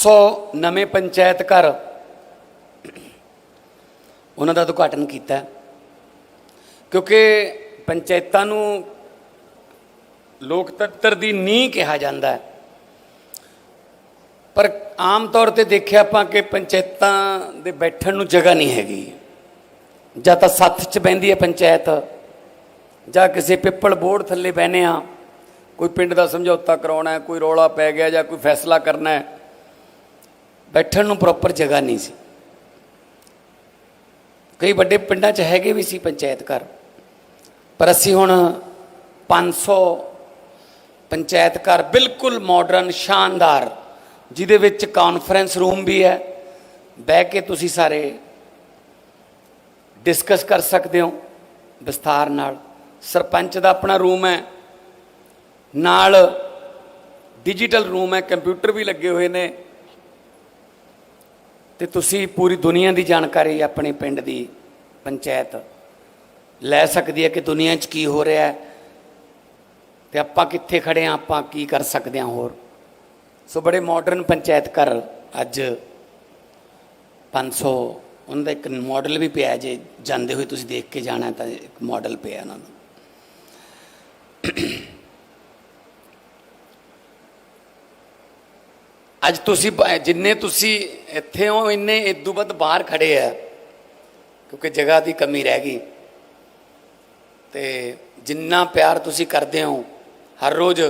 500 ਨਵੇਂ ਪੰਚਾਇਤ ਘਰ ਉਹਨਾਂ ਦਾ ਉਦਘਾਟਨ ਕੀਤਾ ਕਿਉਂਕਿ ਪੰਚਾਇਤਾਂ ਨੂੰ ਲੋਕਤੰਤਰ ਦੀ ਨੀਂਹ ਕਿਹਾ ਜਾਂਦਾ ਹੈ। ਪਰ ਆਮ ਤੌਰ ਤੇ ਦੇਖਿਆ ਆਪਾਂ ਕਿ ਪੰਚਾਇਤਾਂ ਦੇ ਬੈਠਣ ਨੂੰ ਜਗ੍ਹਾ ਨਹੀਂ ਹੈਗੀ। ਜਾਂ ਤਾਂ ਸੱਥ 'ਚ ਬੈੰਦੀ ਹੈ ਪੰਚਾਇਤ, ਜਾਂ ਕਿਸੇ ਪਿੱਪਲ ਬੋਰਡ ਥੱਲੇ ਬਹਿਨੇ ਆ ਕੋਈ ਪਿੰਡ ਦਾ ਸਮਝੌਤਾ ਕਰਾਉਣਾ ਹੈ, ਕੋਈ ਰੌਲਾ ਪੈ ਗਿਆ ਜਾਂ ਕੋਈ ਫੈਸਲਾ ਕਰਨਾ ਹੈ। ਬੈਠਣ ਨੂੰ ਪ੍ਰੋਪਰ ਜਗ੍ਹਾ ਨਹੀਂ ਸੀ। ਕਈ ਵੱਡੇ ਪਿੰਡਾਂ 'ਚ ਹੈਗੇ ਵੀ ਸੀ ਪੰਚਾਇਤ ਘਰ। ਪਰ ਅਸੀਂ ਹੁਣ 500 ਪੰਚਾਇਤ ਘਰ ਬਿਲਕੁਲ ਮਾਡਰਨ ਸ਼ਾਨਦਾਰ, ਜਿਹਦੇ ਵਿੱਚ ਕਾਨਫਰੰਸ ਰੂਮ ਵੀ ਹੈ। ਬਹਿ ਕੇ ਤੁਸੀਂ ਸਾਰੇ ਡਿਸਕਸ ਕਰ ਸਕਦੇ ਹੋ ਵਿਸਥਾਰ ਨਾਲ। ਸਰਪੰਚ ਦਾ ਆਪਣਾ ਰੂਮ ਹੈ। ਨਾਲ ਡਿਜੀਟਲ ਰੂਮ ਹੈ। ਕੰਪਿਊਟਰ ਵੀ ਲੱਗੇ ਹੋਏ ਨੇ। ਤੇ ਤੁਸੀਂ ਪੂਰੀ ਦੁਨੀਆ ਦੀ ਜਾਣਕਾਰੀ ਆਪਣੇ ਪਿੰਡ ਦੀ ਪੰਚਾਇਤ ਲੈ ਸਕਦੀ ਹੈ ਕਿ ਦੁਨੀਆ 'ਚ ਕੀ ਹੋ ਰਿਹਾ ਹੈ? ਤੇ ਆਪਾਂ ਕਿੱਥੇ ਖੜੇ ਆ ਆਪਾਂ ਕੀ ਕਰ ਸਕਦੇ ਹਾਂ ਹੋਰ? ਸੋ ਬੜੇ ਮਾਡਰਨ ਪੰਚਾਇਤ ਘਰ ਅੱਜ 500 ਉਹਨਾਂ ਦਾ ਇੱਕ ਮਾਡਲ ਵੀ ਪਿਆ ਜੇ ਜਾਂਦੇ ਹੋਏ ਤੁਸੀਂ ਦੇਖ ਕੇ ਜਾਣਾ ਤਾਂ ਇੱਕ ਮਾਡਲ ਪਿਆ ਉਹਨਾਂ ਦਾ ਅੱਜ ਤੁਸੀਂ ਬ- ਜਿੰਨੇ ਤੁਸੀਂ ਇੱਥੇ ਹੋ, ਇੰਨੇ ਇਦੋਂ ਵੱਧ ਬਾਹਰ ਖੜੇ ਆ, ਕਿਉਂਕਿ ਜਗ੍ਹਾ ਦੀ ਕਮੀ ਰਹਿ ਗਈ। ਤੇ ਜਿੰਨਾ ਪਿਆਰ ਤੁਸੀਂ ਕਰਦੇ ਹੋ, ਹਰ ਰੋਜ਼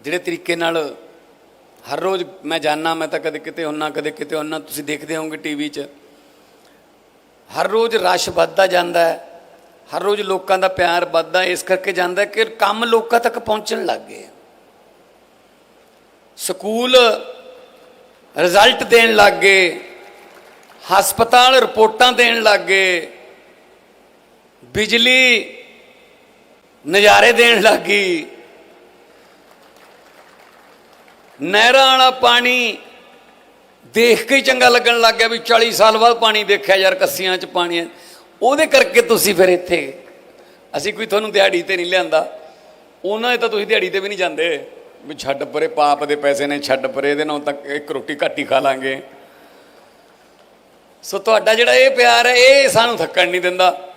ਜਿਹੜੇ ਤਰੀਕੇ ਨਾਲ ਹਰ ਰੋਜ਼ ਮੈਂ ਜਾਣਾ ਮੈਂ ਤਾਂ ਕਦੇ ਕਿਤੇ ਹੁੰਨਾ, ਕਦੇ ਕਿਤੇ ਹੁੰਨਾ, ਤੁਸੀਂ ਦੇਖਦੇ ਹੋਵੋਗੇ ਟੀਵੀ 'ਚ। ਹਰ ਰੋਜ਼ ਰਸ਼ ਵੱਧਦਾ ਜਾਂਦਾ ਹੈ, ਹਰ ਰੋਜ਼ ਲੋਕਾਂ ਦਾ ਪਿਆਰ ਵੱਧਦਾ ਇਸ ਕਰਕੇ ਜਾਂਦਾ ਕਿ ਕੰਮ ਲੋਕਾਂ ਤੱਕ ਪਹੁੰਚਣ ਲੱਗ ਗਏ ਸਕੂਲ ਰਿਜ਼ਲਟ ਦੇਣ ਲੱਗ ਗਏ, ਹਸਪਤਾਲ ਰਿਪੋਰਟਾਂ ਦੇਣ ਲੱਗ ਗਏ, ਬਿਜਲੀ ਨਜ਼ਾਰੇ ਦੇਣ ਲੱਗ ਗਈ। ਨਹਿਰਾਂ ਵਾਲਾ ਪਾਣੀ ਦੇਖ ਕੇ ਹੀ ਚੰਗਾ ਲੱਗਣ ਲੱਗ ਗਿਆ ਵੀ 40 ਸਾਲ ਬਾਅਦ ਪਾਣੀ ਦੇਖਿਆ ਯਾਰ ਕੱਸੀਆਂ 'ਚ ਪਾਣੀ ਹੈ। ਉਹਦੇ ਕਰਕੇ ਤੁਸੀਂ ਫਿਰ ਇੱਥੇ, ਅਸੀਂ ਕੋਈ ਤੁਹਾਨੂੰ ਦਿਹਾੜੀ ਤੇ ਨਹੀਂ ਲਿਆਂਦਾ। ਉਹਨਾਂ ਦੇ ਤਾਂ ਤੁਸੀਂ ਦਿਹਾੜੀ ਤੇ ਵੀ ਨਹੀਂ ਜਾਂਦੇ। ਵੀ ਛੱਡ ਪਰੇ, ਪਾਪ ਦੇ ਪੈਸੇ ਨੇ ਛੱਡ ਪਰੇ, ਇਹਦੇ ਨਾਲ ਤੱਕ ਇੱਕ ਰੋਟੀ ਘੱਟ ਹੀ ਖਾ ਲਾਂਗੇ। ਸੋ ਤੁਹਾਡਾ ਜਿਹੜਾ ਇਹ ਪਿਆਰ ਹੈ, ਇਹ ਸਾਨੂੰ ਥੱਕਣ ਨਹੀਂ ਦਿੰਦਾ।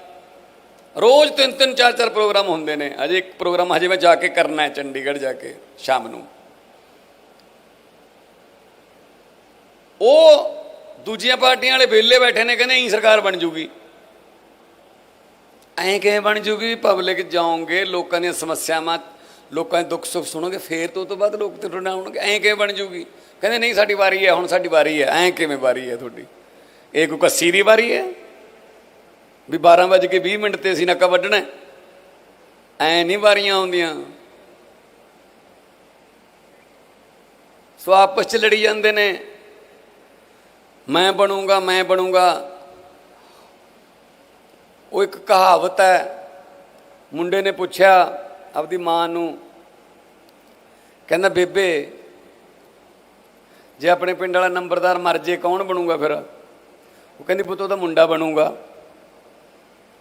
ਰੋਜ਼ ਤਿੰਨ ਤਿੰਨ, ਚਾਰ ਚਾਰ ਪ੍ਰੋਗਰਾਮ ਹੁੰਦੇ ਨੇ। ਅਜੇ ਇੱਕ ਪ੍ਰੋਗਰਾਮ ਹਜੇ ਮੈਂ ਜਾ ਕੇ ਕਰਨਾ ਹੈ, ਚੰਡੀਗੜ੍ਹ ਜਾ ਕੇ, ਸ਼ਾਮ ਨੂੰ। ਉਹ ਦੂਜੀਆਂ ਪਾਰਟੀਆਂ ਵਾਲੇ ਵਿਹਲੇ ਬੈਠੇ ਨੇ, ਕਹਿੰਦੇ ਇਹੀ ਸਰਕਾਰ ਬਣ ਜੂਗੀ। ਐਂ ਕਿਵੇਂ ਬਣ ਜੂਗੀ? ਪਬਲਿਕ ਜਾਓਗੇ, ਲੋਕਾਂ ਦੀਆਂ ਸਮੱਸਿਆਵਾਂ ਲੋਕਾਂ ਦੇ ਦੁੱਖ ਸੁੱਖ ਸੁਣੋਗੇ, ਫੇਰ ਤੋਂ ਤੋਂ ਬਾਅਦ ਲੋਕ ਤੇ ਟੁੱਟਣਾ ਹੋਣਗੇ ਐਂ ਕਿਵੇਂ ਬਣ ਜੂਗੀ? ਕਹਿੰਦੇ, ਨਹੀਂ, ਸਾਡੀ ਵਾਰੀ ਹੈ, ਹੁਣ ਸਾਡੀ ਵਾਰੀ ਹੈ, ਐਂ ਕਿਵੇਂ ਵਾਰੀ ਹੈ ਤੁਹਾਡੀ? ਇਹ ਕੋਈ ਕੱਸੀ ਦੀ ਵਾਰੀ ਹੈ? ਵੀ 12 ਵਜੇ ਕੇ 20 ਮਿੰਟ ਤੇ ਅਸੀਂ ਨੱਕਾ ਵੱਢਣਾ ਹੈ। ਐਂ ਨਹੀਂ ਵਾਰੀਆਂ ਆਉਂਦੀਆਂ। ਸੋ ਆਪਸ ਚ ਲੜੀ ਜਾਂਦੇ ਨੇ। ਮੈਂ ਬਣੂੰਗਾ ਮੈਂ ਬਣੂੰਗਾ। ਉਹ ਇੱਕ ਕਹਾਵਤ ਹੈ, ਮੁੰਡੇ ਨੇ ਪੁੱਛਿਆ ਆਪਦੀ ਮਾਂ ਨੂੰ ਕਹਿੰਦਾ, ਬੇਬੇ, ਜੇ ਆਪਣੇ ਪਿੰਡ ਵਾਲਾ ਨੰਬਰਦਾਰ ਮਰ ਜੇ, ਕੌਣ ਬਣੂਗਾ ਫਿਰ? ਉਹ ਕਹਿੰਦੀ, ਪੁੱਤ, ਉਹਦਾ ਮੁੰਡਾ ਬਣੂਗਾ।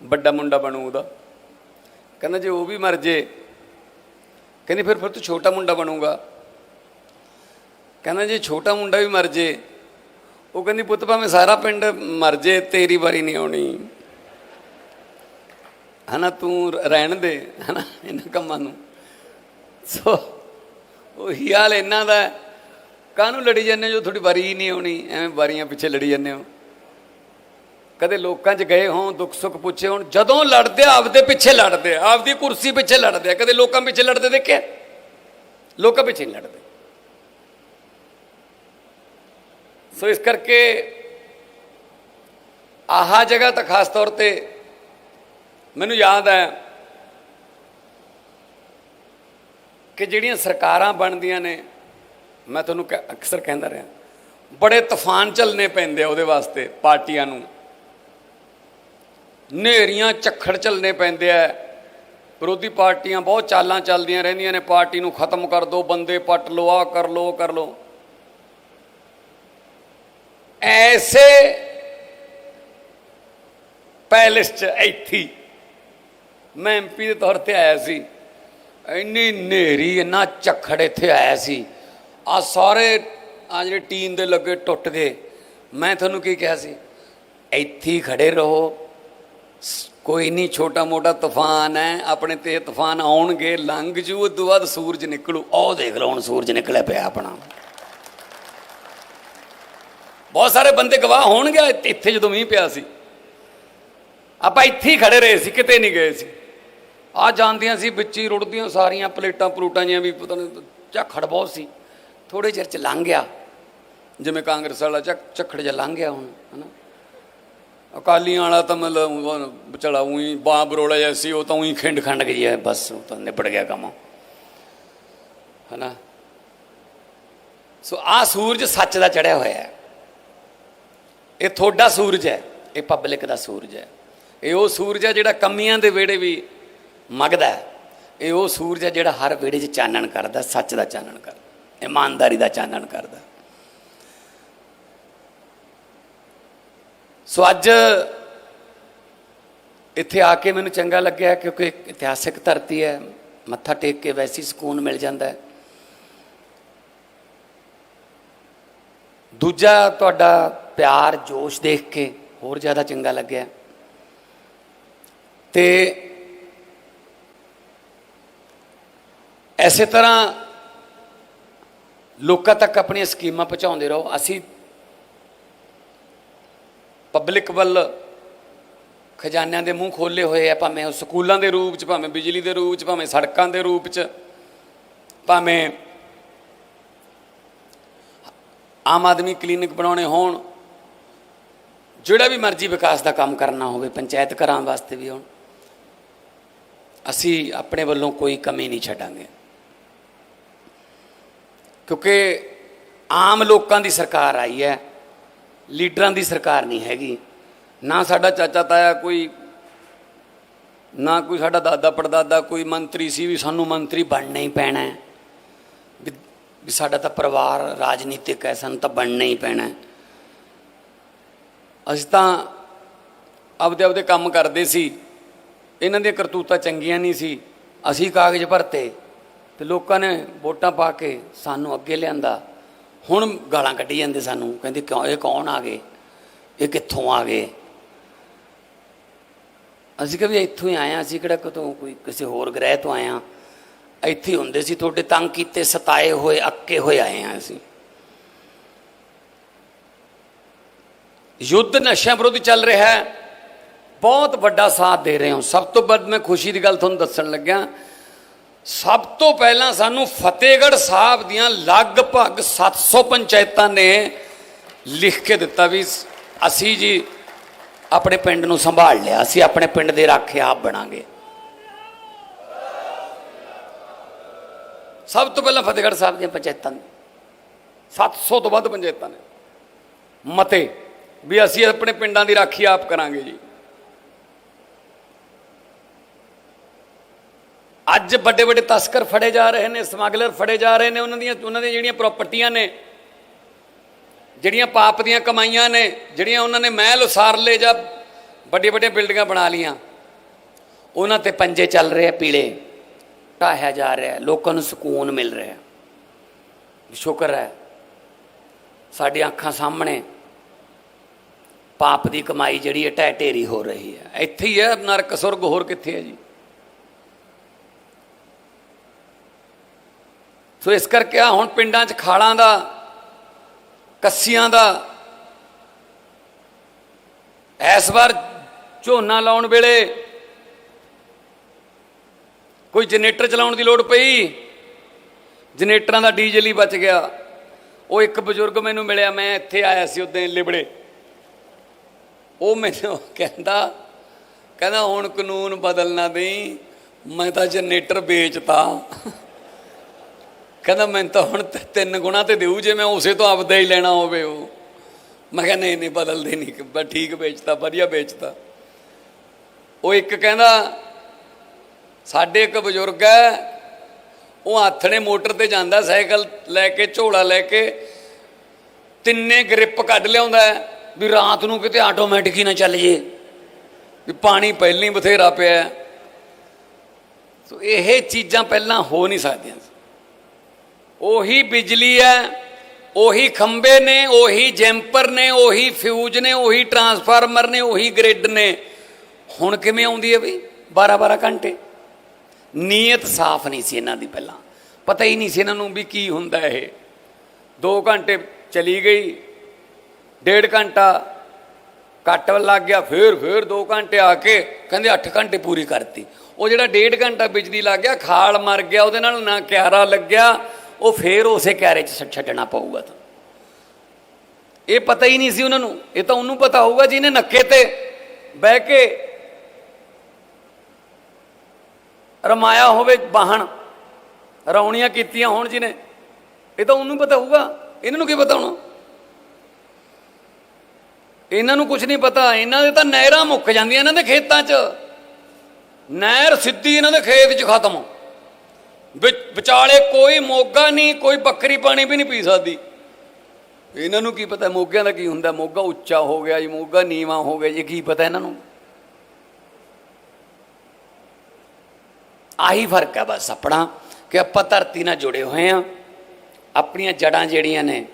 ਵੱਡਾ ਮੁੰਡਾ ਬਣੂ ਉਹਦਾ। ਕਹਿੰਦਾ, ਜੇ ਉਹ ਵੀ ਮਰ ਜੇ, ਕਹਿੰਦੀ, ਫਿਰ ਫਿਰ ਤੂੰ ਛੋਟਾ ਮੁੰਡਾ ਬਣੂਗਾ। ਕਹਿੰਦਾ, ਜੇ ਛੋਟਾ ਮੁੰਡਾ ਵੀ ਮਰ ਜੇ, ਉਹ ਕਹਿੰਦੀ, ਪੁੱਤ, ਭਾਵੇਂ ਸਾਰਾ ਪਿੰਡ ਮਰ ਜੇ, ਤੇਰੀ ਵਾਰੀ ਨਹੀਂ ਆਉਣੀ। ਹਨਾ ਤੂੰ ਰਹਿਣ ਦੇ ਹਨਾ ਇਹਨਾਂ ਕੰਮਾਂ ਨੂੰ। ਸੋ ਉਹੀ ਹਾਲ ਇਹਨਾਂ ਦਾ ਹੈ। ਕਾਹਨੂੰ ਲੜੀ ਜਾਂਦੇ ਜੋ ਤੁਹਾਡੀ ਵਾਰੀ ਹੀ ਨਹੀਂ ਆਉਣੀ? ਐਵੇਂ ਵਾਰੀਆਂ ਪਿੱਛੇ ਲੜੀ ਜਾਂਦੇ ਹੋ। ਕਦੇ ਲੋਕਾਂ 'ਚ ਗਏ ਹੋਂ ਦੁੱਖ ਸੁੱਖ ਪੁੱਛੇ ਹੋਣ ਜਦੋਂ ਲੜਦੇ ਆ, ਆਪਦੇ ਪਿੱਛੇ ਲੜਦੇ ਆਪਦੀ ਕੁਰਸੀ ਪਿੱਛੇ ਲੜਦੇ ਆ। ਕਦੇ ਲੋਕਾਂ ਪਿੱਛੇ ਲੜਦੇ ਦੇਖਿਆ? ਲੋਕਾਂ ਪਿੱਛੇ ਨਹੀਂ ਲੜਦੇ। ਸੋ ਇਸ ਕਰਕੇ ਆਹਾ ਜਗ੍ਹਾ ਤਾਂ ਖਾਸ ਤੌਰ ਤੇ ਮੈਨੂੰ ਯਾਦ ਹੈ ਕਿ ਜਿਹੜੀਆਂ ਸਰਕਾਰਾਂ ਬਣਦੀਆਂ ਨੇ, ਮੈਂ ਤੁਹਾਨੂੰ ਕ- ਅਕਸਰ ਕਹਿੰਦਾ ਰਿਹਾ, ਬੜੇ ਤੂਫਾਨ ਚੱਲਨੇ ਪੈਂਦੇ ਆ ਉਹਦੇ ਵਾਸਤੇ ਪਾਰਟੀਆਂ ਨੂੰ। ਨੇਰੀਆਂ ਝੱਖੜ ਚੱਲਨੇ ਪੈਂਦੇ ਆ। ਵਿਰੋਧੀ ਪਾਰਟੀਆਂ ਬਹੁਤ ਚਾਲਾਂ ਚੱਲਦੀਆਂ ਰਹਿੰਦੀਆਂ ਨੇ, ਪਾਰਟੀ ਨੂੰ ਖਤਮ ਕਰ ਦਿਓ ਬੰਦੇ ਪੱਟ ਲਓ ਆ ਕਰ ਲਓ, ਉਹ ਕਰ ਲਓ। ਐਸੇ ਪੈਲਸ ਚ ਇੱਥੇ ਮੈਂ ਐਮਪੀ ਦੇ ਤੌਰ ਤੇ ਆਇਆ ਸੀ। ਇੰਨੀ ਨੇਰੀ ਇੰਨਾ ਝੱਖੜ ਇੱਥੇ ਆਇਆ ਸੀ। ਆ ਸਾਰੇ, ਆ ਜਿਹੜੇ ਟੀਨ ਦੇ ਲੱਗੇ ਟੁੱਟ ਗਏ। ਮੈਂ ਤੁਹਾਨੂੰ ਕੀ ਕਿਹਾ ਸੀ? ਇੱਥੇ ਹੀ ਖੜੇ ਰਹੋ। ਕੋਈ ਨਹੀਂ ਛੋਟਾ ਮੋਟਾ ਤੂਫਾਨ ਹੈ, ਆਪਣੇ ਤੇ ਤੂਫਾਨ ਆਉਣਗੇ, ਲੰਘ ਜੂ ਤੋਂ ਬਾਅਦ ਸੂਰਜ ਨਿਕਲੂ। ਉਹ ਦੇਖ ਲਓ ਹੁਣ ਸੂਰਜ ਨਿਕਲਿਆ ਪਿਆ ਆਪਣਾ। ਬਹੁਤ ਸਾਰੇ ਬੰਦੇ ਗਵਾਹ ਹੋਣਗੇ, ਇੱਥੇ ਜਦੋਂ ਮੀਂਹ ਪਿਆ ਸੀ। ਆਪਾਂ ਇੱਥੇ ਹੀ ਖੜੇ ਰਹੇ ਸੀ, ਕਿਤੇ ਨਹੀਂ ਗਏ ਸੀ। ਆ ਜਾਂਦੀਆਂ ਸੀ, ਵਿੱਚ ਹੀ ਰੁੜਦੀਆਂ ਸਾਰੀਆਂ ਪਲੇਟਾਂ ਪਲੂਟਾਂ ਜੀਆਂ ਵੀ ਪਤਾ ਨਹੀਂ, ਝੱਖੜ ਬਹੁਤ ਸੀ। ਥੋੜੇ ਚਿਰ ਚ ਲੰਘ ਗਿਆ। ਜਿਵੇਂ ਕਾਂਗਰਸ ਵਾਲਾ ਝੱਖ, ਝੱਖੜ ਜਿਹਾ ਲੰਘ ਗਿਆ ਹੁਣ, ਹਨਾ? ਅਕਾਲੀਆਂ ਵਾਲਾ ਤਾਂ ਮਤਲਬ ਵਿਚਾਲਾ ਉਹੀ ਬਾਂ ਬਰੋਲਾ ਜਿਹਾ ਸੀ, ਉਹ ਤਾਂ ਉਹੀ ਖਿੰਡ ਖੰਡ ਗਈ ਹੈ, ਬਸ ਉਹ ਤਾਂ ਨਿਪਟ ਗਿਆ ਕੰਮ। ਹਨਾ? ਸੋ ਆ ਸੂਰਜ ਸੱਚ ਦਾ ਚੜਿਆ ਹੋਇਆ ਹੈ। ਇਹ ਤੁਹਾਡਾ ਸੂਰਜ ਹੈ, ਇਹ ਪਬਲਿਕ ਦਾ ਸੂਰਜ ਹੈ। ਇਹ ਉਹ ਸੂਰਜ ਹੈ ਜਿਹੜਾ ਕਮੀਆਂ ਦੇ ਵੇੜੇ ਵੀ ਮਗਦਾ ਇਹ ਉਹ ਸੂਰਜ ਹੈ ਜਿਹੜਾ ਹਰ ਵੇੜੇ 'ਚ ਚਾਨਣ ਕਰਦਾ, ਸੱਚ ਦਾ ਚਾਨਣ ਕਰਦਾ, ਇਮਾਨਦਾਰੀ ਦਾ ਚਾਨਣ ਕਰਦਾ। ਸੋ ਅੱਜ ਇੱਥੇ ਆ ਕੇ ਮੈਨੂੰ ਚੰਗਾ ਲੱਗਿਆ ਕਿਉਂਕਿ ਇਤਿਹਾਸਿਕ ਧਰਤੀ ਹੈ, ਮੱਥਾ ਟੇਕ ਕੇ ਵੈਸੀ ਸਕੂਨ ਮਿਲ ਜਾਂਦਾ ਹੈ। ਦੂਜਾ ਤੁਹਾਡਾ ਪਿਆਰ, ਜੋਸ਼ ਦੇਖ ਕੇ ਹੋਰ ਜ਼ਿਆਦਾ ਚੰਗਾ ਲੱਗਿਆ। ਤੇ ਐਸੇ ਤਰ੍ਹਾਂ ਲੋਕਾਂ ਤੱਕ ਆਪਣੀਆਂ ਸਕੀਮਾਂ ਪਹੁੰਚਾਉਂਦੇ ਰਹੋ। ਅਸੀਂ ਪਬਲਿਕ ਵੱਲ ਖਜ਼ਾਨਿਆਂ ਦੇ ਮੂੰਹ ਖੋਲੇ ਹੋਏ ਆ, ਭਾਵੇਂ ਉਹ ਸਕੂਲਾਂ ਦੇ ਰੂਪ ਚ, ਭਾਵੇਂ ਬਿਜਲੀ ਦੇ ਰੂਪ ਚ, ਭਾਵੇਂ ਸੜਕਾਂ ਦੇ ਰੂਪ ਚ, ਭਾਵੇਂ ਆਮ ਆਦਮੀ ਕਲੀਨਿਕ ਬਣਾਉਣੇ ਹੋਣ, ਜਿਹੜਾ ਵੀ ਮਰਜ਼ੀ ਵਿਕਾਸ ਦਾ ਕੰਮ ਕਰਨਾ ਹੋਵੇ, ਪੰਚਾਇਤ ਘਰਾਂ ਵਾਸਤੇ ਵੀ ਹੋਣ, ਅਸੀਂ ਆਪਣੇ ਵੱਲੋਂ ਕੋਈ ਕਮੀ ਨਹੀਂ ਛੱਡਾਂਗੇ। ਕਿਉਂਕਿ ਆਮ ਲੋਕਾਂ ਦੀ ਸਰਕਾਰ ਆਈ ਹੈ, ਲੀਡਰਾਂ ਦੀ ਸਰਕਾਰ ਨਹੀਂ ਹੈਗੀ। ਨਾ ਸਾਡਾ ਚਾਚਾ ਤਾਇਆ ਕੋਈ, ਨਾ ਕੋਈ ਸਾਡਾ ਦਾਦਾ ਪੜਦਾਦਾ, ਕੋਈ ਮੰਤਰੀ ਸੀ ਵੀ ਸਾਨੂੰ ਮੰਤਰੀ ਬਣਨਾ ਹੀ ਪੈਣਾ ਹੈ। ਵੀ ਵੀ ਸਾਡਾ ਤਾਂ ਪਰਿਵਾਰ ਰਾਜਨੀਤਿਕ ਹੈ, ਸਾਨੂੰ ਤਾਂ ਬਣਨਾ ਹੀ ਪੈਣਾ ਅਸੀਂ ਤਾਂ ਆਪਦੇ ਆਪਦੇ ਕੰਮ ਕਰਦੇ ਸੀ। ਇਹਨਾਂ ਦੀਆਂ ਕਰਤੂਤਾਂ ਚੰਗੀਆਂ ਨਹੀਂ ਸੀ। ਅਸੀਂ ਕਾਗਜ਼ ਭਰਤੇ। ਤੇ ਲੋਕਾਂ ਨੇ ਵੋਟਾਂ ਪਾ ਕੇ ਸਾਨੂੰ ਅੱਗੇ ਲਿਆਂਦਾ। ਹੁਣ ਗਾਲਾਂ ਕੱਢੀ ਜਾਂਦੇ ਸਾਨੂੰ, ਕਹਿੰਦੇ ਕਿਉਂ, ਇਹ ਕੌਣ ਆ ਗਏ? ਇਹ ਕਿੱਥੋਂ ਆ ਗਏ? ਅਸੀਂ ਕਿਹਾ ਇੱਥੋਂ ਹੀ ਆਏ ਹਾਂ, ਅਸੀਂ ਕਿਹੜਾ ਕਿਤੋਂ ਕੋਈ ਕਿਸੇ ਹੋਰ ਗ੍ਰਹਿ ਤੋਂ ਆਏ ਹਾਂ। ਇੱਥੇ ਹੀ ਹੁੰਦੇ ਸੀ, ਤੁਹਾਡੇ ਤੰਗ ਕੀਤੇ, ਸਤਾਏ ਹੋਏ, ਅੱਕੇ ਹੋਏ ਆਏ ਹਾਂ ਅਸੀਂ। ਯੁੱਧ ਨਸ਼ਿਆਂ ਵਿਰੁੱਧ ਚੱਲ ਰਿਹਾ ਹੈ। ਬਹੁਤ ਵੱਡਾ ਸਾਥ ਦੇ ਰਹੇ ਹੋ। ਸਭ ਤੋਂ ਵੱਧ ਮੈਂ ਖੁਸ਼ੀ ਦੀ ਗੱਲ ਤੁਹਾਨੂੰ ਦੱਸਣ ਲੱਗਿਆ ਸਭ ਤੋਂ ਪਹਿਲਾਂ ਸਾਨੂੰ ਫਤਿਹਗੜ੍ਹ ਸਾਹਿਬ ਦੀਆਂ ਲਗਭਗ 700 ਪੰਚਾਇਤਾਂ ਨੇ ਲਿਖ ਕੇ ਦਿੱਤਾ ਵੀ ਅਸੀਂ ਜੀ ਆਪਣੇ ਪਿੰਡ ਨੂੰ ਸੰਭਾਲ ਲਿਆ, ਅਸੀਂ ਆਪਣੇ ਪਿੰਡ ਦੇ ਰਾਖੇ ਆਪ ਬਣਾਂਗੇ। ਸਭ ਤੋਂ ਪਹਿਲਾਂ ਫਤਿਹਗੜ੍ਹ ਸਾਹਿਬ ਦੀਆਂ ਪੰਚਾਇਤਾਂ ਨੇ। 700 ਤੋਂ ਵੱਧ ਪੰਚਾਇਤਾਂ ਨੇ। ਮਤੇ ਵੀ ਅਸੀਂ ਆਪਣੇ ਪਿੰਡਾਂ ਦੀ ਰਾਖੀ ਆਪ ਕਰਾਂਗੇ ਜੀ। ਅੱਜ ਵੱਡੇ ਵੱਡੇ ਤਸਕਰ ਫੜੇ ਜਾ ਰਹੇ ਨੇ, ਸਮਗਲਰ ਫੜੇ ਜਾ ਰਹੇ ਨੇ, ਉਹਨਾਂ ਦੀਆਂ ਉਹਨਾਂ ਦੀਆਂ ਜਿਹੜੀਆਂ ਪ੍ਰਾਪਰਟੀਆਂ ਨੇ, ਜਿਹੜੀਆਂ ਪਾਪ ਦੀਆਂ ਕਮਾਈਆਂ ਨੇ, ਜਿਹੜੀਆਂ ਉਹਨਾਂ ਨੇ ਮਹਿਲ ਉਸਾਰ ਲਏ ਜਾਂ ਵੱਡੀਆਂ ਵੱਡੀਆਂ ਬਿਲਡਿੰਗਾਂ ਬਣਾ ਲੀਆਂ ਉਹਨਾਂ ਤੇ ਪੰਜੇ ਚੱਲ ਰਹੇ ਆ ਪੀਲੇ, ਢਾਹਿਆ ਜਾ ਰਿਹਾ ਲੋਕਾਂ ਨੂੰ ਸਕੂਨ ਮਿਲ ਰਿਹਾ ਸ਼ੁਕਰ ਹੈ, ਸਾਡੀਆਂ ਅੱਖਾਂ ਸਾਹਮਣੇ ਪਾਪ ਦੀ ਕਮਾਈ ਜਿਹੜੀ ਹੈ, ਢਹਿ ਢੇਰੀ ਹੋ ਰਹੀ ਹੈ। ਇੱਥੇ ਹੀ ਹੈ, ਨਰਕ, ਸੁਰਗ ਹੋਰ ਕਿੱਥੇ ਹੈ ਜੀ? ਸੋ ਇਸ ਕਰਕੇ ਆ ਹੁਣ ਪਿੰਡਾਂ 'ਚ ਖਾਲਾਂ ਦਾ, ਕੱਸੀਆਂ ਦਾ ਇਸ ਵਾਰ ਝੋਨਾ ਲਾਉਣ ਵੇਲੇ ਕੋਈ ਜਨਰੇਟਰ ਚਲਾਉਣ ਦੀ ਲੋੜ ਪਈ। ਜਨਰੇਟਰਾਂ ਦਾ ਡੀਜ਼ਲ ਹੀ ਬਚ ਗਿਆ। ਉਹ ਇੱਕ ਬਜ਼ੁਰਗ ਮੈਨੂੰ ਮਿਲਿਆ, ਮੈਂ ਇੱਥੇ ਆਇਆ ਸੀ ਉਦੋਂ ਲਿਬੜੇ। ਉਹ ਮੈਨੂੰ ਕਹਿੰਦਾ ਕਹਿੰਦਾ ਹੁਣ ਕਾਨੂੰਨ ਬਦਲਣਾ ਦੇਈ, ਮੈਂ ਤਾਂ ਜਨਰੇਟਰ ਵੇਚਤਾ। ਕਹਿੰਦਾ, ਮੈਂ ਤਾਂ ਹੁਣ ਤਿੰਨ ਗੁਣਾ ਤੇ ਦੇਊ ਜੇ ਮੈਂ ਉਸੇ ਤੋਂ ਆਪਦਾ ਹੀ ਲੈਣਾ ਹੋਵੇ ਉਹ। ਮੈਂ ਕਿਹਾ, ਨਹੀਂ ਨਹੀਂ, ਬਦਲਦੇ ਨਹੀਂ, ਬਸ ਠੀਕ ਵੇਚਤਾ, ਵਧੀਆ ਵੇਚਤਾ। ਉਹ ਇੱਕ ਕਹਿੰਦਾ, ਸਾਡੇ ਇੱਕ ਬਜ਼ੁਰਗ ਹੈ, ਉਹ ਹੱਥ ਮੋਟਰ ਤੇ ਜਾਂਦਾ, ਸਾਈਕਲ ਲੈ ਕੇ, ਝੋਲਾ ਲੈ ਕੇ, ਤਿੰਨੇ ਗ੍ਰਿਪ ਕੱਢ ਲਿਆਉਂਦਾ ਵੀ ਰਾਤ ਨੂੰ ਕਿਤੇ ਆਟੋਮੈਟਿਕ ਹੀ ਨਾ ਚੱਲ ਜੇ, ਵੀ ਪਾਣੀ ਪਹਿਲਾਂ ਹੀ ਬਥੇਰਾ ਪਿਆ ਸੋ ਇਹ ਚੀਜ਼ਾਂ ਪਹਿਲਾਂ ਹੋ ਨਹੀਂ ਸਕਦੀਆਂ ਉਹੀ ਬਿਜਲੀ ਹੈ, ਉਹੀ ਖੰਬੇ ਨੇ, ਉਹੀ ਜੈਂਪਰ ਨੇ, ਉਹੀ ਫਿਊਜ਼ ਨੇ, ਉਹੀ ਟਰਾਂਸਫਾਰਮਰ ਨੇ, ਉਹੀ ਗ੍ਰਿਡ ਨੇ। ਹੁਣ ਕਿਵੇਂ ਆਉਂਦੀ ਹੈ ਵੀ 12 12 ਘੰਟੇ। ਨੀਅਤ ਸਾਫ਼ ਨਹੀਂ ਸੀ ਇਹਨਾਂ ਦੀ ਪਹਿਲਾਂ। ਪਤਾ ਹੀ ਨਹੀਂ ਸੀ ਇਹਨਾਂ ਨੂੰ ਵੀ ਕੀ ਹੁੰਦਾ ਇਹ। 2 ਘੰਟੇ ਚਲੀ ਗਈ, ਡੇਢ ਘੰਟਾ ਕੱਟ ਲੱਗ ਗਿਆ, ਫੇਰ ਫੇਰ 2 ਘੰਟੇ ਆ ਕੇ ਕਹਿੰਦੇ 8 ਘੰਟੇ ਪੂਰੀ ਕਰਤੀ। ਉਹ ਜਿਹੜਾ ਡੇਢ ਘੰਟਾ ਬਿਜਲੀ ਲੱਗ ਗਿਆ, ਖਾਲ ਮਰ ਗਿਆ, ਉਹਦੇ ਨਾਲ ਨਾ ਕਿਆਰਾ ਲੱਗਿਆ ਉਹ ਫੇਰ ਉਸੇ ਕੈਰੇ 'ਚ ਛੱਡ- ਛੱਡਣਾ ਪਊਗਾ ਤਾਂ। ਇਹ ਪਤਾ ਹੀ ਨਹੀਂ ਸੀ ਉਹਨਾਂ ਨੂੰ। ਇਹ ਤਾਂ ਉਹਨੂੰ ਪਤਾ ਹੋਊਗਾ ਜਿਹਨੇ ਨੱਕੇ ਤੇ ਬਹਿ ਕੇ ਰਮਾਇਆ ਹੋਵੇ ਬਾਹਣ ਰੌਣੀਆਂ ਕੀਤੀਆਂ ਹੋਣ ਜਿਹਨੇ। ਇਹ ਤਾਂ ਉਹਨੂੰ ਪਤਾ ਹੋਊਗਾ। ਇਹਨਾਂ ਨੂੰ ਕੀ ਪਤਾ ਹੋਣਾ? ਇਹਨਾਂ ਨੂੰ ਕੁਝ ਨਹੀਂ ਪਤਾ। ਇਹਨਾਂ ਦੇ ਤਾਂ ਨਹਿਰਾਂ ਮੁੱਕ ਜਾਂਦੀਆਂ ਇਹਨਾਂ ਦੇ ਖੇਤਾਂ 'ਚ। ਨਹਿਰ ਸਿੱਧੀ ਇਹਨਾਂ ਦੇ ਖੇਤ 'ਚ ਖਤਮ। ਵਿੱਚ ਵਿਚਾਲੇ ਕੋਈ ਮੋਗਾ ਨਹੀਂ, ਕੋਈ ਬੱਕਰੀ ਪਾਣੀ ਵੀ ਨਹੀਂ ਪੀ ਸਕਦੀ। ਇਹਨਾਂ ਨੂੰ ਕੀ ਪਤਾ, ਮੋਗਿਆਂ ਦਾ ਕੀ ਹੁੰਦਾ? ਮੋਗਾ ਉੱਚਾ ਹੋ ਗਿਆ ਜੀ, ਮੋਗਾ ਨੀਵਾਂ ਹੋ ਗਿਆ ਜੀ ਕੀ ਪਤਾ ਇਹਨਾਂ ਨੂੰ? ਆਹੀ ਫ਼ਰਕ ਹੈ ਬਸ ਆਪਣਾ, ਕਿ ਆਪਾਂ ਧਰਤੀ ਨਾਲ ਜੁੜੇ ਹੋਏ ਆ ਆਪਣੀਆਂ ਜੜਾਂ ਜਿਹੜੀਆਂ ਨੇ,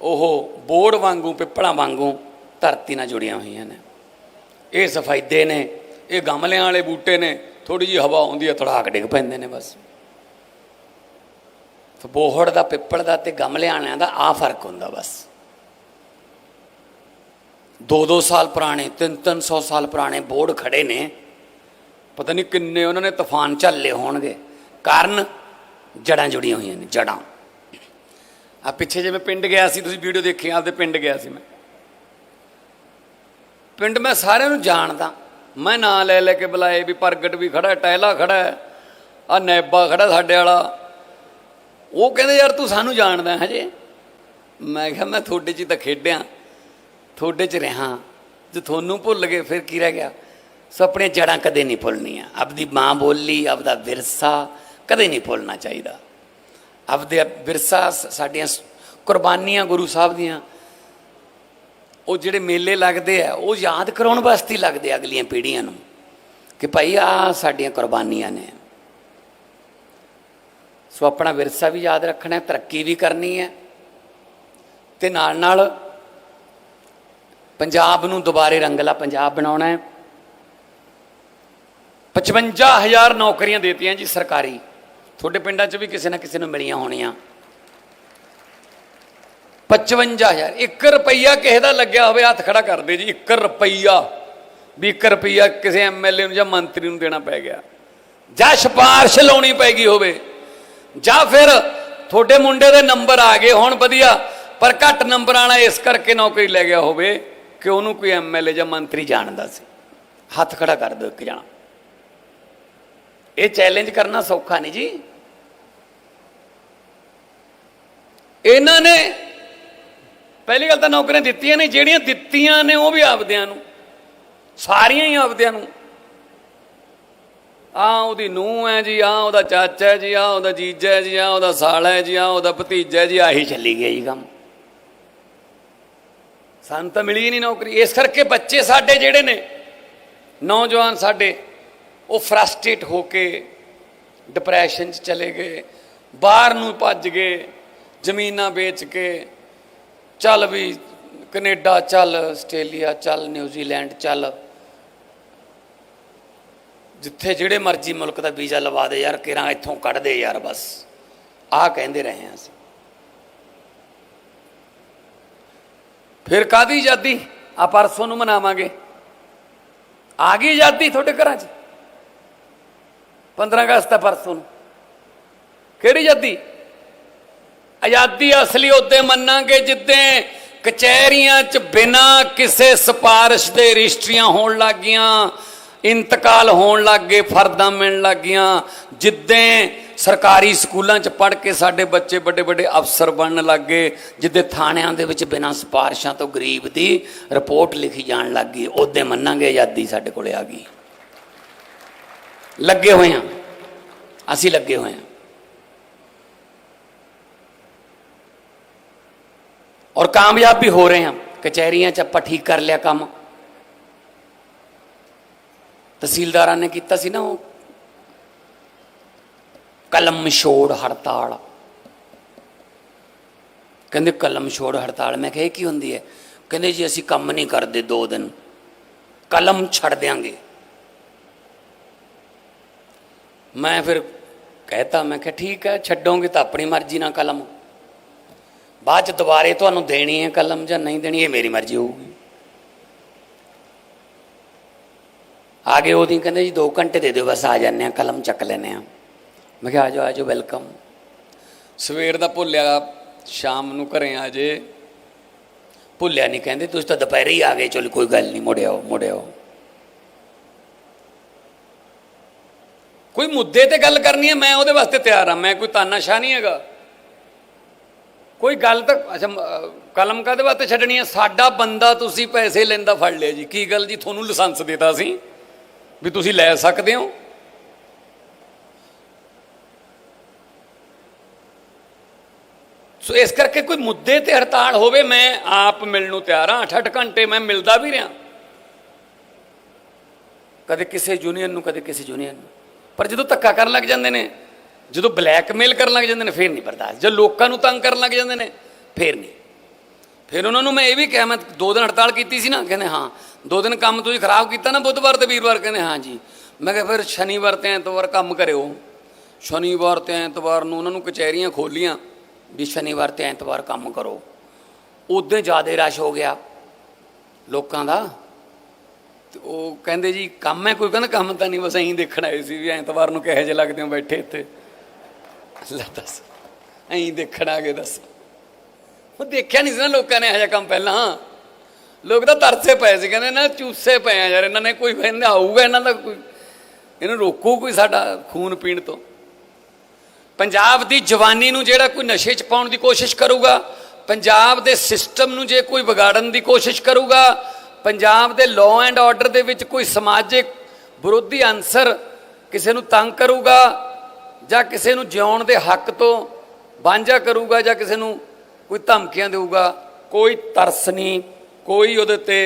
ਉਹ ਬੋੜ ਵਾਂਗੂ, ਪਿੱਪਲਾਂ ਵਾਂਗੂ ਧਰਤੀ ਨਾਲ ਜੁੜੀਆਂ ਹੋਈਆਂ ਨੇ। ਇਹ ਸਫੈਦੇ ਨੇ, ਇਹ ਗਮਲਿਆਂ ਵਾਲੇ ਬੂਟੇ ਨੇ ਥੋੜੀ ਜੀ ਹਵਾ ਆਉਂਦੀ ਹੈ ਥੜਾਕ ਡਿੱਗ ਪੈਂਦੇ ਨੇ ਬਸ। ਬੋਹੜ ਦਾ ਪਿੱਪਲ ਦਾ ਤੇ ਗਮਲਿਆਂ ਵਾਲਿਆਂ ਦਾ ਆ ਫ਼ਰਕ ਹੁੰਦਾ ਬਸ। 2-2 ਸਾਲ ਪੁਰਾਣੇ 3-300 ਸਾਲ ਪੁਰਾਣੇ ਬੋਰਡ ਖੜੇ ਨੇ। ਪਤਾ ਨਹੀਂ ਕਿੰਨੇ ਉਹਨਾਂ ਨੇ ਤੂਫਾਨ ਝੱਲੇ ਹੋਣਗੇ। ਕਾਰਨ ਜੜਾਂ ਜੁੜੀਆਂ ਹੋਈਆਂ ਨੇ ਜੜਾਂ। ਆ ਪਿੱਛੇ ਜੇ ਮੈਂ ਪਿੰਡ ਗਿਆ ਸੀ ਤੁਸੀਂ ਵੀਡੀਓ ਦੇਖੀ ਆਪਦੇ ਪਿੰਡ ਗਿਆ ਸੀ ਮੈਂ। ਪਿੰਡ ਮੈਂ ਸਾਰਿਆਂ ਨੂੰ ਜਾਣਦਾ। ਮੈਂ ਨਾਂ ਲੈ ਲੈ ਕੇ ਬੁਲਾਏ ਵੀ ਪ੍ਰਗਟ ਵੀ ਖੜਾ ਹੈ, ਟਹਿਲਾ ਖੜਾ ਹੈ ਆ ਨੈਬਾ ਖੜਾ ਸਾਡੇ ਵਾਲਾ। ਉਹ ਕਹਿੰਦੇ, ਯਾਰ ਤੂੰ ਸਾਨੂੰ ਜਾਣਦਾ ਹਜੇ। ਮੈਂ ਕਿਹਾ, ਮੈਂ ਤੁਹਾਡੇ 'ਚ ਹੀ ਤਾਂ ਖੇਡਿਆ, ਤੁਹਾਡੇ 'ਚ ਰਹਾ। ਜੇ ਤੁਹਾਨੂੰ ਭੁੱਲ ਗਏ, ਫਿਰ ਕੀ ਰਹਿ ਗਿਆ? ਸੋ ਆਪਣੀਆਂ ਜੜਾਂ ਕਦੇ ਨਹੀਂ ਭੁੱਲਣੀਆਂ। ਆਪਦੀ ਮਾਂ ਬੋਲੀ, ਆਪਦਾ ਵਿਰਸਾ ਕਦੇ ਨਹੀਂ ਭੁੱਲਣਾ ਚਾਹੀਦਾ। ਆਪਦੇ ਵਿਰਸਾ ਸਾਡੀਆਂ ਕੁਰਬਾਨੀਆਂ ਗੁਰੂ ਸਾਹਿਬ ਦੀਆਂ, ਉਹ ਜਿਹੜੇ ਮੇਲੇ ਲੱਗਦੇ ਆ, ਉਹ ਯਾਦ ਕਰਾਉਣ ਵਾਸਤੇ ਲੱਗਦੇ ਅਗਲੀਆਂ ਪੀੜ੍ਹੀਆਂ ਨੂੰ। ਕਿ ਭਾਈ ਆ ਸਾਡੀਆਂ ਕੁਰਬਾਨੀਆਂ ਨੇ। ਸੋ ਆਪਣਾ ਵਿਰਸਾ ਵੀ ਯਾਦ ਰੱਖਣਾ ਹੈ, ਤਰੱਕੀ ਵੀ ਕਰਨੀ ਹੈ। ਤੇ ਨਾਲ ਨਾਲ ਪੰਜਾਬ ਨੂੰ ਦੁਬਾਰੇ ਰੰਗਲਾ ਪੰਜਾਬ ਬਣਾਉਣਾ ਹੈ। 55000 ਨੌਕਰੀਆਂ ਦੇਤੀਆਂ ਜੀ ਸਰਕਾਰੀ। ਤੁਹਾਡੇ ਪਿੰਡਾਂ 'ਚ ਵੀ ਕਿਸੇ ਨਾ ਕਿਸੇ ਨੂੰ ਮਿਲੀਆਂ ਹੋਣੀਆਂ। 55000 1 ਰੁਪਈਆ ਕਿਸੇ ਦਾ ਲੱਗਿਆ ਹੋਵੇ, ਹੱਥ ਖੜਾ ਕਰ ਦੇ ਜੀ 1 ਰੁਪਈਆ। ਵੀ 1 ਰੁਪਈਆ ਕਿਸੇ ਐਮਐਲਏ ਨੂੰ ਜਾਂ ਮੰਤਰੀ ਨੂੰ ਦੇਣਾ ਪੈ ਗਿਆ। ਜਾਂ ਸਿਫਾਰਿਸ਼ ਲਾਉਣੀ ਪੈ ਗਈ ਹੋਵੇ। ਜਾਂ ਫਿਰ ਤੁਹਾਡੇ ਮੁੰਡੇ ਦੇ ਨੰਬਰ ਆ ਗਏ, ਹੁਣ ਵਧੀਆ, ਪਰ ਘੱਟ ਨੰਬਰ ਵਾਲਾ ਇਸ ਕਰਕੇ ਨੌਕਰੀ ਲੈ ਗਿਆ ਹੋਵੇ ਕਿ ਉਹਨੂੰ ਕੋਈ ਐਮਐਲਏ ਜਾਂ ਮੰਤਰੀ ਜਾਣਦਾ ਸੀ। ਹੱਥ ਖੜਾ ਕਰ ਦਿਓ ਇੱਕ ਜਣਾ। ਇਹ ਚੈਲੰਜ ਕਰਨਾ ਸੌਖਾ ਨਹੀਂ ਜੀ। ਇਹਨਾਂ ਨੇ ਪਹਿਲੀ ਗੱਲ ਤਾਂ ਨੌਕਰੀਆਂ ਦਿੱਤੀਆਂ ਨੇ, ਜਿਹੜੀਆਂ ਦਿੱਤੀਆਂ ਨੇ ਉਹ ਵੀ ਆਪਦਿਆਂ ਨੂੰ, ਸਾਰੀਆਂ ਹੀ ਆਪਦਿਆਂ ਨੂੰ। ਆ ਉਹਦੀ ਨੂੰਹ ਹੈ ਜੀ ਆ ਉਹਦਾ ਚਾਚਾ ਹੈ ਜੀ ਆ ਉਹਦਾ ਜੀਜਾ ਹੈ ਜੀ ਆ ਉਹਦਾ ਸਾਲਾ ਹੈ ਜੀ ਆ ਉਹਦਾ ਭਤੀਜਾ ਹੈ ਜੀ, ਆਹੀ ਚੱਲੀ ਗਿਆ ਜੀ ਕੰਮ। ਸਾਨੂੰ ਤਾਂ ਮਿਲੀ ਨਹੀਂ ਨੌਕਰੀ। ਇਸ ਕਰਕੇ ਬੱਚੇ ਸਾਡੇ ਜਿਹੜੇ ਨੇ, ਨੌਜਵਾਨ ਸਾਡੇ, ਉਹ ਫਰਸਟ੍ਰੇਟ ਹੋ ਕੇ ਡਿਪਰੈਸ਼ਨ 'ਚ ਚਲੇ ਗਏ, ਬਾਹਰ ਨੂੰ ਭੱਜ ਗਏ, ਜ਼ਮੀਨਾਂ ਵੇਚ ਕੇ, ਚੱਲ ਵੀ ਕੈਨੇਡਾ ਚੱਲ, ਆਸਟ੍ਰੇਲੀਆ ਚੱਲ, ਨਿਊਜ਼ੀਲੈਂਡ ਚੱਲ ਜਿੱਥੇ ਜਿਹੜੇ ਮਰਜ਼ੀ ਮੁਲਕ ਦਾ ਵੀਜ਼ਾ ਲਵਾ ਦੇ ਯਾਰ, ਕਿਰਾਂ ਇੱਥੋਂ ਕੱਢ ਦੇ ਯਾਰ ਬਸ। ਆਹ ਕਹਿੰਦੇ ਰਹੇ ਹਾਂ ਅਸੀਂ। ਫਿਰ ਕਾਦੀ ਆਜ਼ਾਦੀ? ਆ ਪਰਸੋਂ ਨੂੰ ਮਨਾਵਾਂਗੇ। ਆ ਗਈ ਆਜ਼ਾਦੀ ਤੁਹਾਡੇ ਘਰਾਂ 'ਚ? 15 ਅਗਸਤ ਹੈ ਪਰਸੋਂ ਨੂੰ। ਕਿਹੜੀ ਆਜ਼ਾਦੀ? ਆਜ਼ਾਦੀ ਅਸਲੀ ਉਹਦੇ ਮੰਨਾਂਗੇ ਜਿੱਦੇ ਕਚਹਿਰੀਆਂ 'ਚ ਬਿਨਾ ਕਿਸੇ ਸਿਫਾਰਿਸ਼ ਦੇ ਰਜਿਸਟਰੀਆਂ ਹੋਣ ਲੱਗੀਆਂ ਇੰਤਕਾਲ ਹੋਣ ਲੱਗ ਗਏ, ਫਰਦਾਂ ਮਿਲਣ ਲੱਗ ਗਈਆਂ। ਜਿੱਦਾਂ ਸਰਕਾਰੀ ਸਕੂਲਾਂ 'ਚ ਪੜ੍ਹ ਕੇ ਸਾਡੇ ਬੱਚੇ ਵੱਡੇ ਵੱਡੇ ਅਫਸਰ ਬਣਨ ਲੱਗ ਗਏ, ਜਿੱਦੇ ਥਾਣਿਆਂ ਦੇ ਵਿੱਚ ਬਿਨਾਂ ਸਿਫਾਰਿਸ਼ਾਂ ਤੋਂ ਗਰੀਬ ਦੀ ਰਿਪੋਰਟ ਲਿਖੀ ਜਾਣ ਲੱਗ ਗਈ। ਉਹਦੇ ਮੰਨਾਂਗੇ ਆਜ਼ਾਦੀ ਸਾਡੇ ਕੋਲੇ ਆ ਗਈ। ਲੱਗੇ ਹੋਏ ਹਾਂ। ਅਸੀਂ ਲੱਗੇ ਹੋਏ ਹਾਂ। ਔਰ ਕਾਮਯਾਬ ਵੀ ਹੋ ਰਹੇ ਹਾਂ। ਕਚਹਿਰੀਆਂ 'ਚ ਆਪਾਂ ਠੀਕ ਕਰ ਲਿਆ ਕੰਮ। ਤਹਿਸੀਲਦਾਰਾਂ ਨੇ ਕੀਤਾ ਸੀ ਨਾ ਉਹ। ਕਲਮ ਛੋੜ ਹੜਤਾਲ। ਕਹਿੰਦੇ ਕਲਮ ਛੋੜ ਹੜਤਾਲ। ਮੈਂ ਕਿਹਾ, ਇਹ ਕੀ ਹੁੰਦੀ ਹੈ? ਕਹਿੰਦੇ ਜੀ, ਅਸੀਂ ਕੰਮ ਨਹੀਂ ਕਰਦੇ ਦੋ ਦਿਨ। ਕਲਮ ਛੱਡ ਦਿਆਂਗੇ। ਮੈਂ ਫਿਰ ਕਹਿਤਾ, ਮੈਂ ਕਿਹਾ, ਠੀਕ ਹੈ, ਛੱਡੋਗੇ ਤਾਂ ਆਪਣੀ ਮਰਜ਼ੀ ਨਾਲ ਕਲਮ। ਬਾਅਦ ਚ ਦੁਬਾਰੇ ਤੁਹਾਨੂੰ ਦੇਣੀ ਹੈ ਕਲਮ ਜਾਂ ਨਹੀਂ ਦੇਣੀ, ਇਹ ਮੇਰੀ ਮਰਜ਼ੀ ਹੋਊਗੀ। ਆਗੇ ਉਹਦੀ ਕਹਿੰਦੇ ਜੀ 2 ਘੰਟੇ ਦੇ ਦਿਓ, ਬਸ ਆ ਜਾਂਦੇ ਆ ਕਲਮ ਚੱਕ ਲੈਨੇ ਆ ਮੈਂ ਕਿਹਾ ਆ ਜਾਓ ਆ ਜਾਓ ਵੈਲਕਮ ਸਵੇਰ ਦਾ ਭੁੱਲਿਆ, ਸ਼ਾਮ ਨੂੰ ਘਰੇ ਆ ਜੇ। ਭੁੱਲਿਆ ਨਹੀਂ ਕਹਿੰਦੇ, ਤੁਸੀਂ ਤਾਂ ਦੁਪਹਿਰੇ ਹੀ ਆ ਗਏ, ਚਲ ਕੋਈ ਗੱਲ ਨਹੀਂ ਮੁੜਿਆਓ ਮੁੜਿਆਓ ਕੋਈ ਮੁੱਦੇ ਤੇ ਗੱਲ ਕਰਨੀ ਹੈ, ਮੈਂ ਉਹਦੇ ਵਾਸਤੇ ਤਿਆਰ ਹਾਂ, ਮੈਂ ਕੋਈ ਤਾਨਾਸ਼ਾਹ ਨਹੀਂ ਹੈਗਾ। ਕੋਈ ਗੱਲ ਤਾਂ, ਅੱਛਾ ਕਲਮ ਕਾਦੇ ਵਾਸਤੇ ਛੱਡਣੀ ਹੈ? ਸਾਡਾ ਬੰਦਾ ਤੁਸੀਂ ਪੈਸੇ ਲੈਂਦਾ, ਫੜ ਲਿਆ ਜੀ। ਕੀ ਗੱਲ ਜੀ? ਤੁਹਾਨੂੰ ਲਾਇਸੈਂਸ ਦੇਤਾ ਅਸੀਂ। ਵੀ ਤੁਸੀਂ ਲੈ ਸਕਦੇ ਹੋ? ਸੋ ਇਸ ਕਰਕੇ ਕੋਈ ਮੁੱਦੇ ਤੇ ਹੜਤਾਲ ਹੋਵੇ, ਮੈਂ ਆਪ ਮਿਲਣ ਨੂੰ ਤਿਆਰ ਹਾਂ। 8-8 ਘੰਟੇ ਮੈਂ ਮਿਲਦਾ ਵੀ ਰਿਹਾ। ਕਦੇ ਕਿਸੇ ਯੂਨੀਅਨ ਨੂੰ, ਕਦੇ ਕਿਸੇ ਯੂਨੀਅਨ ਨੂੰ। ਪਰ ਜਦੋਂ ਧੱਕਾ ਕਰਨ ਲੱਗ ਜਾਂਦੇ ਨੇ, ਜਦੋਂ ਬਲੈਕਮੇਲ ਕਰਨ ਲੱਗ ਜਾਂਦੇ ਨੇ, ਫੇਰ ਨਹੀਂ ਬਰਦਾਸ਼ਤ। ਜਦ ਲੋਕਾਂ ਨੂੰ ਤੰਗ ਕਰਨ ਲੱਗ ਜਾਂਦੇ ਨੇ, ਫੇਰ ਨਹੀਂ। ਫਿਰ ਉਹਨਾਂ ਨੂੰ ਮੈਂ ਇਹ ਵੀ ਕਿਹਾ, ਮੈਂ ਦੋ ਦਿਨ ਹੜਤਾਲ ਕੀਤੀ ਸੀ ਨਾ, ਕਹਿੰਦੇ ਹਾਂ ਦੋ ਦਿਨ ਕੰਮ ਤੁਸੀਂ ਖਰਾਬ ਕੀਤਾ ਨਾ, ਬੁੱਧਵਾਰ ਤੇ ਵੀਰਵਾਰ ਕਹਿੰਦੇ, ਹਾਂ ਜੀ। ਮੈਂ ਕਿਹਾ, ਫਿਰ ਸ਼ਨੀਵਾਰ ਤੇ ਐਤਵਾਰ ਕੰਮ ਕਰਿਓ। ਸ਼ਨੀਵਾਰ ਤੇ ਐਤਵਾਰ ਨੂੰ ਉਹਨਾਂ ਨੂੰ ਕਚਹਿਰੀਆਂ ਖੋਲੀਆਂ ਵੀ ਸ਼ਨੀਵਾਰ ਤੇ ਐਤਵਾਰ ਕੰਮ ਕਰੋ। ਉਦੋਂ ਜ਼ਿਆਦਾ ਰਸ਼ ਹੋ ਗਿਆ ਲੋਕਾਂ ਦਾ। ਤੇ ਉਹ ਕਹਿੰਦੇ ਜੀ, ਕੰਮ ਹੈ, ਕੋਈ ਕਹਿੰਦਾ ਕੰਮ ਤਾਂ ਨਹੀਂ, ਬਸ ਐਂ ਦੇਖਣ ਆਏ ਸੀ ਵੀ ਐਤਵਾਰ ਨੂੰ ਕਿਹੋ ਜਿਹੇ ਲੱਗਦੇ ਹੋ ਬੈਠੇ ਇੱਥੇ। ਲੈ ਦੱਸ, ਐਂ ਦੇਖਣ ਆ ਗਏ, ਦੱਸ। ਉਹ ਦੇਖਿਆ ਨਹੀਂ ਸੀ ਨਾ ਲੋਕਾਂ ਨੇ ਇਹੋ ਜਿਹਾ ਕੰਮ ਪਹਿਲਾਂ। ਲੋਕ ਤਾਂ ਤਰਸੇ ਪਏ ਸੀ, ਕਹਿੰਦੇ ਨਾ ਚੂਸੇ ਪਏ ਆ ਯਾਰ, ਇਹਨਾਂ ਨੇ ਕੋਈ ਕਹਿੰਦਾ ਆਊਗਾ, ਇਹਨਾਂ ਦਾ ਕੋਈ, ਇਹਨੂੰ ਰੋਕੂ ਕੋਈ ਸਾਡਾ ਖੂਨ ਪੀਣ ਤੋਂ? ਪੰਜਾਬ ਦੀ ਜਵਾਨੀ ਨੂੰ ਜਿਹੜਾ ਕੋਈ ਨਸ਼ੇ 'ਚ ਪਾਉਣ ਦੀ ਕੋਸ਼ਿਸ਼ ਕਰੂਗਾ, ਪੰਜਾਬ ਦੇ ਸਿਸਟਮ ਨੂੰ ਜੇ ਕੋਈ ਵਿਗਾੜਨ ਦੀ ਕੋਸ਼ਿਸ਼ ਕਰੂਗਾ, ਪੰਜਾਬ ਦੇ ਲਾਅ ਐਂਡ ਆਰਡਰ ਦੇ ਵਿੱਚ ਕੋਈ ਸਮਾਜਿਕ ਵਿਰੋਧੀ ਅੰਸਰ ਕਿਸੇ ਨੂੰ ਤੰਗ ਕਰੂਗਾ, ਜਾਂ ਕਿਸੇ ਨੂੰ ਜਿਉਣ ਦੇ ਹੱਕ ਤੋਂ ਵਾਂਝਾ ਕਰੂਗਾ, ਜਾਂ ਕਿਸੇ ਨੂੰ ਕੋਈ ਧਮਕੀਆਂ ਦੇਊਗਾ, ਕੋਈ ਤਰਸ ਨਹੀਂ। ਕੋਈ ਉਹਦੇ ਤੇ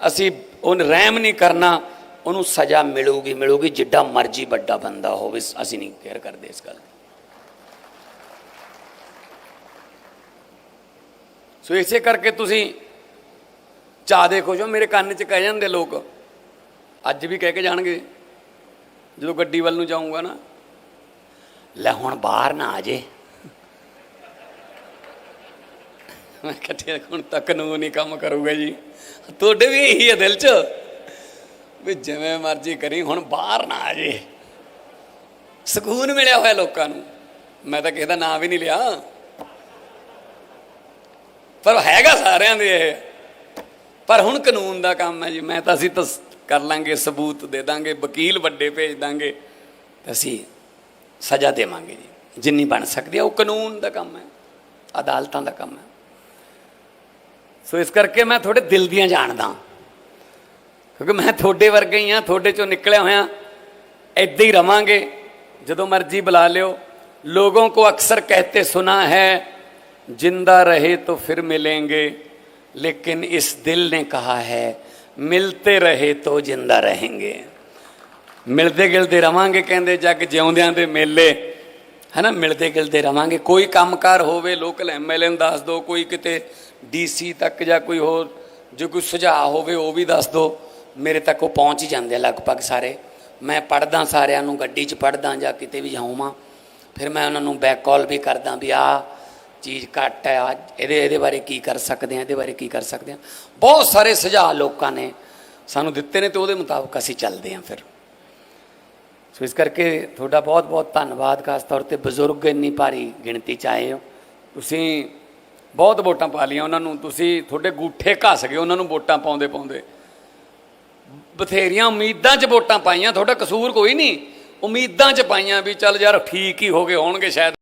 ਅਸੀਂ ਉਹਨ ਰਹਿਮ ਨਹੀਂ ਕਰਨਾ, ਉਹਨੂੰ ਸਜ਼ਾ ਮਿਲੂਗੀ ਮਿਲੂਗੀ, ਜਿੱਡਾ ਮਰਜ਼ੀ ਵੱਡਾ ਬੰਦਾ ਹੋਵੇ, ਅਸੀਂ ਨਹੀਂ ਕੇਅਰ ਕਰਦੇ ਇਸ ਗੱਲ ਸੋ ਇਸੇ ਕਰਕੇ ਤੁਸੀਂ ਚਾਹ ਦੇਖੋ ਜੋ ਮੇਰੇ ਕੰਨ 'ਚ ਕਹਿ ਜਾਂਦੇ ਲੋਕ, ਅੱਜ ਵੀ ਕਹਿ ਕੇ ਜਾਣਗੇ, ਜਦੋਂ ਗੱਡੀ ਵੱਲ ਨੂੰ ਜਾਊਂਗਾ ਨਾ, ਲੈ ਹੁਣ ਬਾਹਰ ਨਾ ਆ ਜੇ। ਮੈਂ ਕਿਹਾ ਹੁਣ ਤਾਂ ਕਾਨੂੰਨ ਹੀ ਕੰਮ ਕਰੂਗਾ ਜੀ। ਤੁਹਾਡੇ ਵੀ ਇਹੀ ਹੈ ਦਿਲ 'ਚ ਵੀ ਜਿਵੇਂ ਮਰਜ਼ੀ ਕਰੀ, ਹੁਣ ਬਾਹਰ ਨਾ ਆ ਜੇ। ਸਕੂਨ ਮਿਲਿਆ ਹੋਇਆ ਲੋਕਾਂ ਨੂੰ। ਮੈਂ ਤਾਂ ਕਿਸੇ ਦਾ ਨਾਂ ਵੀ ਨਹੀਂ ਲਿਆ। ਪਰ ਹੈਗਾ ਸਾਰਿਆਂ ਦੇ ਇਹ। ਪਰ ਹੁਣ ਕਾਨੂੰਨ ਦਾ ਕੰਮ ਹੈ ਜੀ। ਮੈਂ ਤਾਂ ਅਸੀਂ ਤਾਂ ਕਰ ਲਾਂਗੇ, ਸਬੂਤ ਦੇ ਦਾਂਗੇ, ਵਕੀਲ ਵੱਡੇ ਭੇਜ ਦਾਂਗੇ। ਤੇ ਅਸੀਂ ਸਜ਼ਾ ਦੇਵਾਂਗੇ ਜੀ। ਜਿੰਨੀ ਬਣ ਸਕਦੀ ਹੈ ਉਹ ਕਾਨੂੰਨ ਦਾ ਕੰਮ ਹੈ, ਅਦਾਲਤਾਂ ਦਾ ਕੰਮ ਹੈ। ਸੋ ਇਸ ਕਰਕੇ ਮੈਂ ਤੁਹਾਡੇ ਦਿਲ ਦੀਆਂ ਜਾਣਦਾ ਕਿਉਂਕਿ ਮੈਂ ਤੁਹਾਡੇ ਵਰਗਾ ਹੀ ਆ ਤੁਹਾਡੇ ਚੋਂ ਨਿਕਲਿਆ ਹੋਇਆ ਐਦਾਂ ਹੀ ਰਵਾਂਗੇ ਜਦੋਂ ਮਰਜ਼ੀ ਬੁਲਾ ਲਿਓ ਲੋਗੋं को अक्सर कहते सुना है जिंदा रहे तो फिर मिलेंगे लेकिन इस दिल ने कहा है मिलते रहे तो जिंदा रहेंगे ਮਿਲਦੇ ਗਿਲਦੇ ਰਵਾਂਗੇ ਕਹਿੰਦੇ ਜੱਗ ਜਿਉਂਦਿਆਂ ਦੇ ਮੇਲੇ ਹਨਾ ਮਿਲਦੇ ਗਿਲਦੇ ਰਵਾਂਗੇ ਕੋਈ ਕੰਮਕਾਰ ਹੋਵੇ ਲੋਕਲ ਐਮਐਲਏ ਨੂੰ ਦੱਸ ਦਿਓ ਕੋਈ ਕਿਤੇ ਡੀਸੀ ਤੱਕ ਜਾਂ ਕੋਈ ਹੋਰ, ਜੇ ਕੋਈ ਸੁਝਾਅ ਹੋਵੇ ਉਹ ਵੀ ਦੱਸ ਦਿਓ। ਮੇਰੇ ਤੱਕ ਉਹ ਪਹੁੰਚ ਹੀ ਜਾਂਦੇ ਆ ਲਗਭਗ ਸਾਰੇ। ਮੈਂ ਪੜਦਾ ਸਾਰਿਆਂ ਨੂੰ, ਗੱਡੀ 'ਚ ਪੜਦਾ ਜਾਂ ਕਿਤੇ ਵੀ ਜਾਵਾਂ ਫਿਰ ਮੈਂ ਉਹਨਾਂ ਨੂੰ ਬੈਕ ਕਾਲ ਵੀ ਕਰਦਾ ਵੀ ਆ ਚੀਜ਼ ਘੱਟ ਹੈ ਆ ਇਹਦੇ ਇਹਦੇ ਬਾਰੇ ਕੀ ਕਰ ਸਕਦੇ ਆ, ਇਹਦੇ ਬਾਰੇ ਕੀ ਕਰ ਸਕਦੇ ਆ। ਬਹੁਤ ਸਾਰੇ ਸੁਝਾਅ ਲੋਕਾਂ ਨੇ ਸਾਨੂੰ ਦਿੱਤੇ ਨੇ ਤੇ ਉਹਦੇ ਮੁਤਾਬਕ ਅਸੀਂ ਚੱਲਦੇ ਆ ਫਿਰ। ਸੋ ਇਸ ਕਰਕੇ ਤੁਹਾਡਾ ਬਹੁਤ ਬਹੁਤ ਧੰਨਵਾਦ, ਖਾਸ ਤੌਰ ਤੇ ਬਜ਼ੁਰਗ ਇੰਨੀ ਭਾਰੀ ਗਿਣਤੀ ਚ ਆਏ ਹੋ। ਤੁਸੀਂ ਬਹੁਤ ਵੋਟਾਂ ਪਾ ਲਈਆਂ ਉਹਨਾਂ ਨੂੰ, ਤੁਸੀਂ ਤੁਹਾਡੇ ਗੂਠੇ ਘਸ ਗਏ, ਉਹਨਾਂ ਨੂੰ ਵੋਟਾਂ ਪਾਉਂਦੇ ਪਾਉਂਦੇ। ਬਥੇਰੀਆਂ ਉਮੀਦਾਂ 'ਚ ਵੋਟਾਂ ਪਾਈਆਂ, ਤੁਹਾਡਾ ਕਸੂਰ ਕੋਈ ਨਹੀਂ। ਉਮੀਦਾਂ 'ਚ ਪਾਈਆਂ ਵੀ ਚੱਲ ਯਾਰ ਠੀਕ ਹੀ ਹੋ ਗਏ, ਹੋਣਗੇ ਸ਼ਾਇਦ।